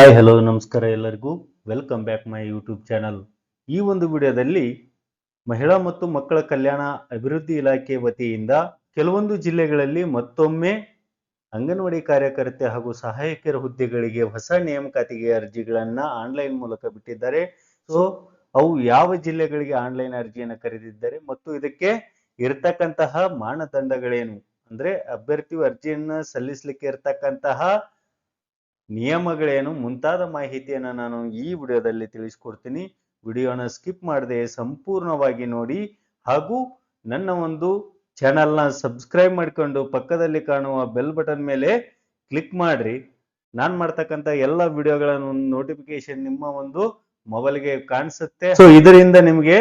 Hi hello ನಮಸ್ಕಾರ ಎಲ್ಲರಿಗೂ. Welcome back my YouTube channel ಈ ಒಂದು ವಿಡಿಯೋದಲ್ಲಿ ಮಹಿಳಾ ಮತ್ತು ಮಕ್ಕಳ ಕಲ್ಯಾಣ ಅಭಿವೃದ್ಧಿ ಇಲಾಖೆ ವತಿಯಿಂದ ಕೆಲವೊಂದು ಜಿಲ್ಲೆಗಳಲ್ಲಿ ಮತ್ತೊಮ್ಮೆ ಅಂಗನವಾಡಿ ಕಾರ್ಯಕರ್ತೆ ಹಾಗೂ ಸಹಾಯಕರ ಹುದ್ದೆಗಳಿಗೆ ಹೊಸ ನೇಮಕಾತಿಗೆ ಅರ್ಜಿಗಳನ್ನ ಆನ್ಲೈನ್ ಮೂಲಕ ಬಿಟ್ಟಿದ್ದಾರೆ. ಸೊ ಅವು ಯಾವ ಜಿಲ್ಲೆಗಳಿಗೆ ಆನ್ಲೈನ್ ಅರ್ಜಿಯನ್ನು ಕರೆದಿದ್ದಾರೆ ಮತ್ತು ಇದಕ್ಕೆ ಇರತಕ್ಕಂತಹ ಮಾನದಂಡಗಳೇನು? ಅಂದ್ರೆ ಅಭ್ಯರ್ಥಿಯು ಅರ್ಜಿಯನ್ನ ಸಲ್ಲಿಸಲಿಕ್ಕೆ ಇರತಕ್ಕಂತಹ ನಿಯಮಗಳೇನು ಮುಂತಾದ ಮಾಹಿತಿಯನ್ನು ನಾನು ಈ ವಿಡಿಯೋದಲ್ಲಿ ತಿಳಿಸ್ಕೊಡ್ತೀನಿ. ವಿಡಿಯೋನ ಸ್ಕಿಪ್ ಮಾಡದೆ ಸಂಪೂರ್ಣವಾಗಿ ನೋಡಿ. ಹಾಗೂ ನನ್ನ ಒಂದು ಚಾನಲ್ನ ಸಬ್ಸ್ಕ್ರೈಬ್ ಮಾಡಿಕೊಂಡು ಪಕ್ಕದಲ್ಲಿ ಕಾಣುವ ಬೆಲ್ ಬಟನ್ ಮೇಲೆ ಕ್ಲಿಕ್ ಮಾಡ್ರಿ. ನಾನು ಮಾಡ್ತಕ್ಕಂಥ ಎಲ್ಲ ವಿಡಿಯೋಗಳ ನೋಟಿಫಿಕೇಶನ್ ನಿಮ್ಮ ಒಂದು ಮೊಬೈಲ್ಗೆ ಕಾಣಿಸುತ್ತೆ. ಸೊ ಇದರಿಂದ ನಿಮಗೆ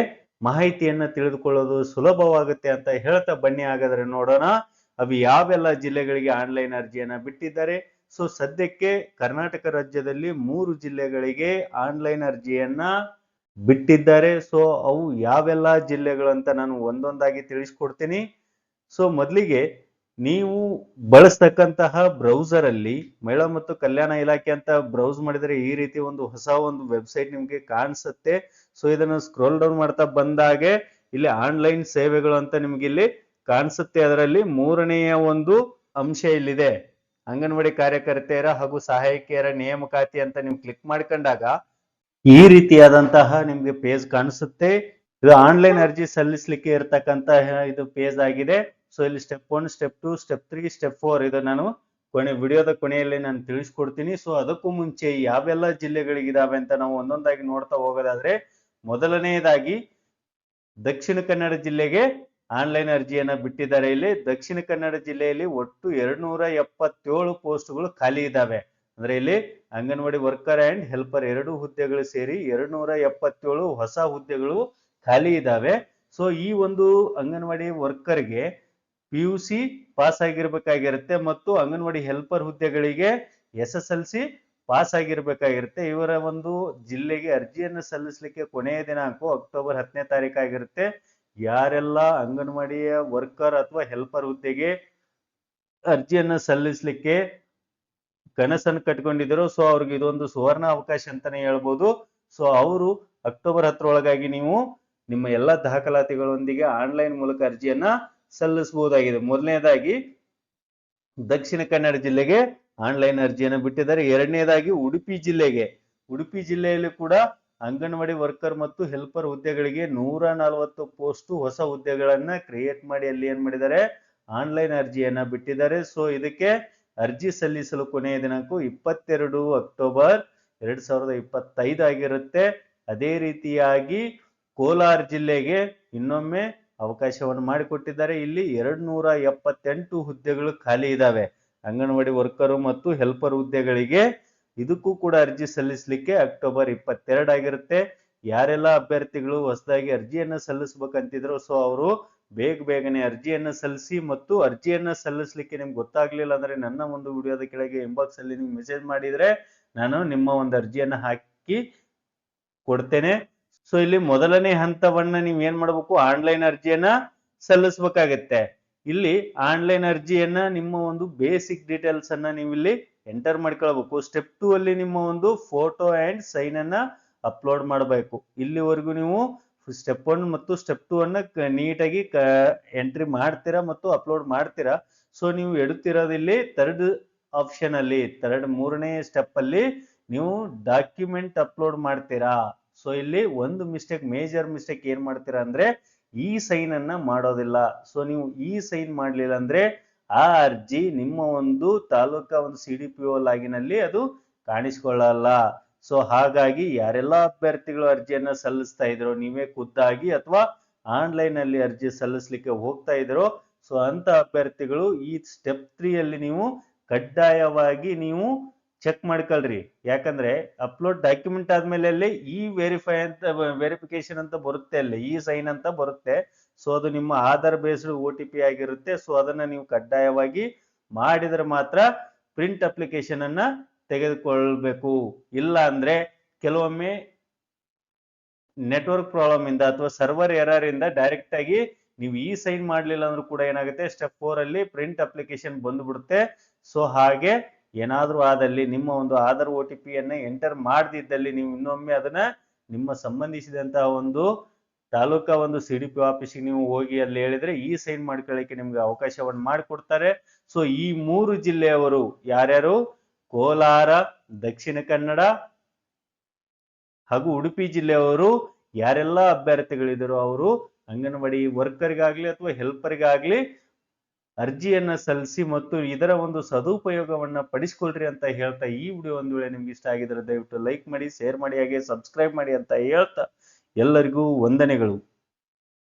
ಮಾಹಿತಿಯನ್ನ ತಿಳಿದುಕೊಳ್ಳೋದು ಸುಲಭವಾಗುತ್ತೆ ಅಂತ ಹೇಳ್ತಾ ಬನ್ನಿ. ಹಾಗಾದ್ರೆ ನೋಡೋಣ. ಅವು ಯಾವೆಲ್ಲ ಜಿಲ್ಲೆಗಳಿಗೆ ಆನ್ಲೈನ್ ಅರ್ಜಿಯನ್ನ ಬಿಟ್ಟಿದ್ದಾರೆ. ಸೊ ಸದ್ಯಕ್ಕೆ ಕರ್ನಾಟಕ ರಾಜ್ಯದಲ್ಲಿ ಮೂರು ಜಿಲ್ಲೆಗಳಿಗೆ ಆನ್ಲೈನ್ ಅರ್ಜಿಯನ್ನ ಬಿಟ್ಟಿದ್ದಾರೆ. ಸೊ ಅವು ಯಾವೆಲ್ಲ ಜಿಲ್ಲೆಗಳು ಅಂತ ನಾನು ಒಂದೊಂದಾಗಿ ತಿಳಿಸ್ಕೊಡ್ತೀನಿ. ಸೊ ಮೊದಲಿಗೆ ನೀವು ಬಳಸ್ತಕ್ಕಂತಹ ಬ್ರೌಸರ್ ಅಲ್ಲಿ ಮಹಿಳಾ ಮತ್ತು ಕಲ್ಯಾಣ ಇಲಾಖೆ ಅಂತ ಬ್ರೌಸ್ ಮಾಡಿದರೆ ಈ ರೀತಿ ಒಂದು ಹೊಸ ಒಂದು ವೆಬ್ಸೈಟ್ ನಿಮಗೆ ಕಾಣಿಸುತ್ತೆ. ಸೊ ಇದನ್ನು ಸ್ಕ್ರೋಲ್ ಡೌನ್ ಮಾಡ್ತಾ ಬಂದಾಗೆ ಇಲ್ಲಿ ಆನ್ಲೈನ್ ಸೇವೆಗಳು ಅಂತ ನಿಮ್ಗೆ ಇಲ್ಲಿ ಕಾಣಿಸುತ್ತೆ. ಅದರಲ್ಲಿ ಮೂರನೆಯ ಒಂದು ಅಂಶ ಇಲ್ಲಿದೆ. ಅಂಗನವಾಡಿ ಕಾರ್ಯಕರ್ತೆಯರ ಹಾಗೂ ಸಹಾಯಕಿಯರ ನೇಮಕಾತಿ ಅಂತ ನೀವು ಕ್ಲಿಕ್ ಮಾಡ್ಕೊಂಡಾಗ ಈ ರೀತಿಯಾದಂತಹ ನಿಮ್ಗೆ ಪೇಜ್ ಕಾಣಿಸುತ್ತೆ. ಇದು ಆನ್ಲೈನ್ ಅರ್ಜಿ ಸಲ್ಲಿಸಲಿಕ್ಕೆ ಇರತಕ್ಕಂತ ಇದು ಪೇಜ್ ಆಗಿದೆ. ಸೊ ಇಲ್ಲಿ step one step two step three step four ಇದು ನಾನು ಕೊನೆ ವಿಡಿಯೋದ ಕೊನೆಯಲ್ಲಿ ನಾನು ತಿಳಿಸ್ಕೊಡ್ತೀನಿ. ಸೊ ಅದಕ್ಕೂ ಮುಂಚೆ ಯಾವೆಲ್ಲ ಜಿಲ್ಲೆಗಳಿಗಿದಾವೆ ಅಂತ ನಾವು ಒಂದೊಂದಾಗಿ ನೋಡ್ತಾ ಹೋಗೋದಾದ್ರೆ, ಮೊದಲನೆಯದಾಗಿ ದಕ್ಷಿಣ ಕನ್ನಡ ಜಿಲ್ಲೆಗೆ ಆನ್ಲೈನ್ ಅರ್ಜಿಯನ್ನ ಬಿಟ್ಟಿದ್ದಾರೆ. ಇಲ್ಲಿ ದಕ್ಷಿಣ ಕನ್ನಡ ಜಿಲ್ಲೆಯಲ್ಲಿ ಒಟ್ಟು ಎರಡ್ನೂರ ಎಪ್ಪತ್ತೇಳು ಪೋಸ್ಟ್ಗಳು ಖಾಲಿ ಇದ್ದಾವೆ ಅಂದ್ರೆ ಇಲ್ಲಿ ಅಂಗನವಾಡಿ ವರ್ಕರ್ ಅಂಡ್ ಹೆಲ್ಪರ್ ಎರಡು ಹುದ್ದೆಗಳು ಸೇರಿ ಎರಡ್ನೂರ ಎಪ್ಪತ್ತೇಳು ಹೊಸ ಹುದ್ದೆಗಳು ಖಾಲಿ ಇದ್ದಾವೆ ಸೊ, ಈ ಒಂದು ಅಂಗನವಾಡಿ ವರ್ಕರ್ಗೆ ಪಿ ಯು ಸಿ ಪಾಸ್ ಆಗಿರ್ಬೇಕಾಗಿರುತ್ತೆ ಮತ್ತು ಅಂಗನವಾಡಿ ಹೆಲ್ಪರ್ ಹುದ್ದೆಗಳಿಗೆ S S L C pass ಆಗಿರ್ಬೇಕಾಗಿರುತ್ತೆ ಇವರ ಒಂದು ಜಿಲ್ಲೆಗೆ ಅರ್ಜಿಯನ್ನು ಸಲ್ಲಿಸಲಿಕ್ಕೆ ಕೊನೆಯ ದಿನಾಂಕ ಅಕ್ಟೋಬರ್ ಹತ್ತನೇ ತಾರೀಕು ಆಗಿರುತ್ತೆ. ಯಾರೆಲ್ಲ ಅಂಗನವಾಡಿಯ ವರ್ಕರ್ ಅಥವಾ ಹೆಲ್ಪರ್ ಹುದ್ದೆಗೆ ಅರ್ಜಿಯನ್ನ ಸಲ್ಲಿಸಲಿಕ್ಕೆ ಕನಸನ್ನು ಕಟ್ಕೊಂಡಿದ್ರು ಸೊ ಅವ್ರಿಗೆ ಇದೊಂದು ಸುವರ್ಣ ಅವಕಾಶ ಅಂತಾನೆ ಹೇಳ್ಬೋದು. ಸೊ ಅವರು ಅಕ್ಟೋಬರ್ ಹತ್ತರೊಳಗಾಗಿ ನೀವು ನಿಮ್ಮ ಎಲ್ಲ ದಾಖಲಾತಿಗಳೊಂದಿಗೆ ಆನ್ಲೈನ್ ಮೂಲಕ ಅರ್ಜಿಯನ್ನ ಸಲ್ಲಿಸಬಹುದಾಗಿದೆ. ಮೊದಲನೇದಾಗಿ ದಕ್ಷಿಣ ಕನ್ನಡ ಜಿಲ್ಲೆಗೆ ಆನ್ಲೈನ್ ಅರ್ಜಿಯನ್ನು ಬಿಟ್ಟಿದ್ದಾರೆ. ಎರಡನೇದಾಗಿ ಉಡುಪಿ ಜಿಲ್ಲೆಗೆ. ಉಡುಪಿ ಜಿಲ್ಲೆಯಲ್ಲಿ ಕೂಡ ಅಂಗನವಾಡಿ ವರ್ಕರ್ ಮತ್ತು ಹೆಲ್ಪರ್ ಹುದ್ದೆಗಳಿಗೆ ನೂರ ನಲವತ್ತು ಪೋಸ್ಟ್ ಹೊಸ ಹುದ್ದೆಗಳನ್ನ ಕ್ರಿಯೇಟ್ ಮಾಡಿ ಅಲ್ಲಿ ಏನ್ ಮಾಡಿದ್ದಾರೆ? ಆನ್ಲೈನ್ ಅರ್ಜಿಯನ್ನ ಬಿಟ್ಟಿದ್ದಾರೆ. ಸೊ ಇದಕ್ಕೆ ಅರ್ಜಿ ಸಲ್ಲಿಸಲು ಕೊನೆಯ ದಿನಾಂಕ ಇಪ್ಪತ್ತೆರಡು ಅಕ್ಟೋಬರ್ ಎರಡ್ ಸಾವಿರದ ಇಪ್ಪತ್ತೈದು ಆಗಿರುತ್ತೆ. ಅದೇ ರೀತಿಯಾಗಿ ಕೋಲಾರ ಜಿಲ್ಲೆಗೆ ಇನ್ನೊಮ್ಮೆ ಅವಕಾಶವನ್ನು ಮಾಡಿಕೊಟ್ಟಿದ್ದಾರೆ. ಇಲ್ಲಿ ಎರಡ್ ನೂರ ಎಪ್ಪತ್ತೆಂಟು ಹುದ್ದೆಗಳು ಖಾಲಿ ಇದಾವೆ. ಅಂಗನವಾಡಿ ವರ್ಕರು ಮತ್ತು ಹೆಲ್ಪರ್ ಹುದ್ದೆಗಳಿಗೆ ಇದಕ್ಕೂ ಕೂಡ ಅರ್ಜಿ ಸಲ್ಲಿಸಲಿಕ್ಕೆ ಅಕ್ಟೋಬರ್ ಇಪ್ಪತ್ತೆರಡು ಆಗಿರುತ್ತೆ. ಯಾರೆಲ್ಲ ಅಭ್ಯರ್ಥಿಗಳು ಹೊಸದಾಗಿ ಅರ್ಜಿಯನ್ನ ಸಲ್ಲಿಸ್ಬೇಕಂತಿದ್ರು, ಸೊ ಅವರು ಬೇಗ ಬೇಗನೆ ಅರ್ಜಿಯನ್ನ ಸಲ್ಲಿಸಿ ಮತ್ತು ಅರ್ಜಿಯನ್ನ ಸಲ್ಲಿಸಲಿಕ್ಕೆ ನಿಮ್ಗೆ ಗೊತ್ತಾಗ್ಲಿಲ್ಲ ಅಂದ್ರೆ ನನ್ನ ಒಂದು ವಿಡಿಯೋದ ಕೆಳಗೆ ಇನ್ಬಾಕ್ಸ್ ಅಲ್ಲಿ ನೀವು ಮೆಸೇಜ್ ಮಾಡಿದ್ರೆ ನಾನು ನಿಮ್ಮ ಒಂದು ಅರ್ಜಿಯನ್ನ ಹಾಕಿ ಕೊಡ್ತೇನೆ. ಸೊ ಇಲ್ಲಿ ಮೊದಲನೇ ಹಂತವನ್ನ ನೀವು ಏನ್ ಮಾಡ್ಬೇಕು? ಆನ್ಲೈನ್ ಅರ್ಜಿಯನ್ನ ಸಲ್ಲಿಸ್ಬೇಕಾಗತ್ತೆ. ಇಲ್ಲಿ ಆನ್ಲೈನ್ ಅರ್ಜಿಯನ್ನ ನಿಮ್ಮ ಒಂದು ಬೇಸಿಕ್ ಡೀಟೇಲ್ಸ್ ಅನ್ನ ನೀವು ಇಲ್ಲಿ ಎಂಟರ್ ಮಾಡ್ಕೊಳ್ಬೇಕು. ಸ್ಟೆಪ್ ಟೂ ಅಲ್ಲಿ ನಿಮ್ಮ ಒಂದು ಫೋಟೋ ಅಂಡ್ ಸೈನ್ ಅನ್ನ ಅಪ್ಲೋಡ್ ಮಾಡಬೇಕು. ಇಲ್ಲಿವರೆಗೂ ನೀವು ಸ್ಟೆಪ್ ಒನ್ ಮತ್ತು ಸ್ಟೆಪ್ ಟೂ ಅನ್ನ ನೀಟಾಗಿ ಎಂಟ್ರಿ ಮಾಡ್ತೀರಾ ಮತ್ತು ಅಪ್ಲೋಡ್ ಮಾಡ್ತೀರಾ? ಸೊ ನೀವು ಎಡುತ್ತಿರೋದಿಲ್ಲಿ ಥರ್ಡ್ ಆಪ್ಷನ್ ಅಲ್ಲಿ ಥರ್ಡ್ ಮೂರನೇ ಸ್ಟೆಪ್ ಅಲ್ಲಿ ನೀವು ಡಾಕ್ಯುಮೆಂಟ್ ಅಪ್ಲೋಡ್ ಮಾಡ್ತೀರಾ? ಸೊ ಇಲ್ಲಿ ಒಂದು ಮಿಸ್ಟೇಕ್ ಮೇಜರ್ ಮಿಸ್ಟೇಕ್ ಏನ್ ಮಾಡ್ತೀರಾ ಅಂದ್ರೆ ಈ ಸೈನ್ ಅನ್ನ ಮಾಡೋದಿಲ್ಲ. ಸೊ ನೀವು ಈ ಸೈನ್ ಮಾಡ್ಲಿಲ್ಲ ಅಂದ್ರೆ ಆ ಅರ್ಜಿ ನಿಮ್ಮ ಒಂದು ತಾಲೂಕಾ ಒಂದು ಸಿ ಡಿ ಪಿ ಒ ಲಾಗಿನಲ್ಲಿ ಅದು ಕಾಣಿಸ್ಕೊಳ್ಳಲ್ಲ. ಸೊ ಹಾಗಾಗಿ ಯಾರೆಲ್ಲ ಅಭ್ಯರ್ಥಿಗಳು ಅರ್ಜಿಯನ್ನ ಸಲ್ಲಿಸ್ತಾ ಇದ್ರು, ನೀವೇ ಖುದ್ದಾಗಿ ಅಥವಾ ಆನ್ಲೈನ್ ಅಲ್ಲಿ ಅರ್ಜಿ ಸಲ್ಲಿಸ್ಲಿಕ್ಕೆ ಹೋಗ್ತಾ ಇದ್ರು ಸೊ ಅಂತ ಅಭ್ಯರ್ಥಿಗಳು ಈ ಸ್ಟೆಪ್ ತ್ರೀ ಅಲ್ಲಿ ನೀವು ಕಡ್ಡಾಯವಾಗಿ ನೀವು ಚೆಕ್ ಮಾಡ್ಕೊಳ್ರಿ. ಯಾಕಂದ್ರೆ ಅಪ್ಲೋಡ್ ಡಾಕ್ಯುಮೆಂಟ್ ಆದ್ಮೇಲೆ ಅಲ್ಲಿ ಈ ವೆರಿಫೈ ಅಂತ ವೆರಿಫಿಕೇಶನ್ ಅಂತ ಬರುತ್ತೆ ಅಲ್ಲಿ, ಈ ಸೈನ್ ಅಂತ ಬರುತ್ತೆ. ಸೊ ಅದು ನಿಮ್ಮ Aadhaar based O T P ಆಗಿರುತ್ತೆ. ಸೊ ಅದನ್ನ ನೀವು ಕಡ್ಡಾಯವಾಗಿ ಮಾಡಿದ್ರೆ ಮಾತ್ರ ಪ್ರಿಂಟ್ ಅಪ್ಲಿಕೇಶನ್ ಅನ್ನ ತೆಗೆದುಕೊಳ್ಬೇಕು. ಇಲ್ಲ ಅಂದ್ರೆ ಕೆಲವೊಮ್ಮೆ ನೆಟ್ವರ್ಕ್ ಪ್ರಾಬ್ಲಮ್ ಇಂದ ಅಥವಾ ಸರ್ವರ್ ಎರರ್ ಇಂದ ಡೈರೆಕ್ಟ್ ಆಗಿ ನೀವು ಈ ಸೈನ್ ಮಾಡ್ಲಿಲ್ಲ ಅಂದ್ರೂ ಕೂಡ ಏನಾಗುತ್ತೆ? ಸ್ಟೆಪ್ ಫೋರ್ ಅಲ್ಲಿ ಪ್ರಿಂಟ್ ಅಪ್ಲಿಕೇಶನ್ ಬಂದ್ಬಿಡುತ್ತೆ. ಸೊ ಹಾಗೆ ಏನಾದರೂ ಆದಲ್ಲಿ ನಿಮ್ಮ ಒಂದು ಆಧಾರ್ ಒ ಟಿ ಪಿಯನ್ನು ಎಂಟರ್ ಮಾಡದಿದ್ದಲ್ಲಿ ನೀವು ಇನ್ನೊಮ್ಮೆ ಅದನ್ನ ನಿಮ್ಮ ಸಂಬಂಧಿಸಿದಂತಹ ಒಂದು ತಾಲೂಕಾ ಒಂದು ಸಿ ಡಿ ಪಿ ಆಫೀಸಿಗೆ ನೀವು ಹೋಗಿ ಅಲ್ಲಿ ಹೇಳಿದ್ರೆ ಈ ಸೈನ್ ಮಾಡ್ಕೊಳ್ಳಿಕ್ಕೆ ನಿಮ್ಗೆ ಅವಕಾಶವನ್ನು ಮಾಡಿಕೊಡ್ತಾರೆ. ಸೊ ಈ ಮೂರು ಜಿಲ್ಲೆಯವರು ಯಾರ್ಯಾರು? ಕೋಲಾರ, ದಕ್ಷಿಣ ಕನ್ನಡ ಹಾಗೂ ಉಡುಪಿ ಜಿಲ್ಲೆಯವರು. ಯಾರೆಲ್ಲ ಅಭ್ಯರ್ಥಿಗಳಿದ್ರು ಅವರು ಅಂಗನವಾಡಿ ವರ್ಕರ್ಗಾಗ್ಲಿ ಅಥವಾ ಹೆಲ್ಪರ್ಗಾಗ್ಲಿ ಅರ್ಜಿಯನ್ನ ಸಲ್ಲಿಸಿ ಮತ್ತು ಇದರ ಒಂದು ಸದುಪಯೋಗವನ್ನ ಪಡಿಸ್ಕೊಳ್ರಿ ಅಂತ ಹೇಳ್ತಾ ಈ ವಿಡಿಯೋ ಒಂದು ವೇಳೆ ನಿಮ್ಗೆ ಇಷ್ಟ ಆಗಿದ್ರೆ ದಯವಿಟ್ಟು ಲೈಕ್ ಮಾಡಿ ಶೇರ್ ಮಾಡಿ, ಹಾಗೆ ಸಬ್ಸ್ಕ್ರೈಬ್ ಮಾಡಿ ಅಂತ ಹೇಳ್ತಾ ಎಲ್ಲರಿಗೂ ವಂದನೆಗಳು.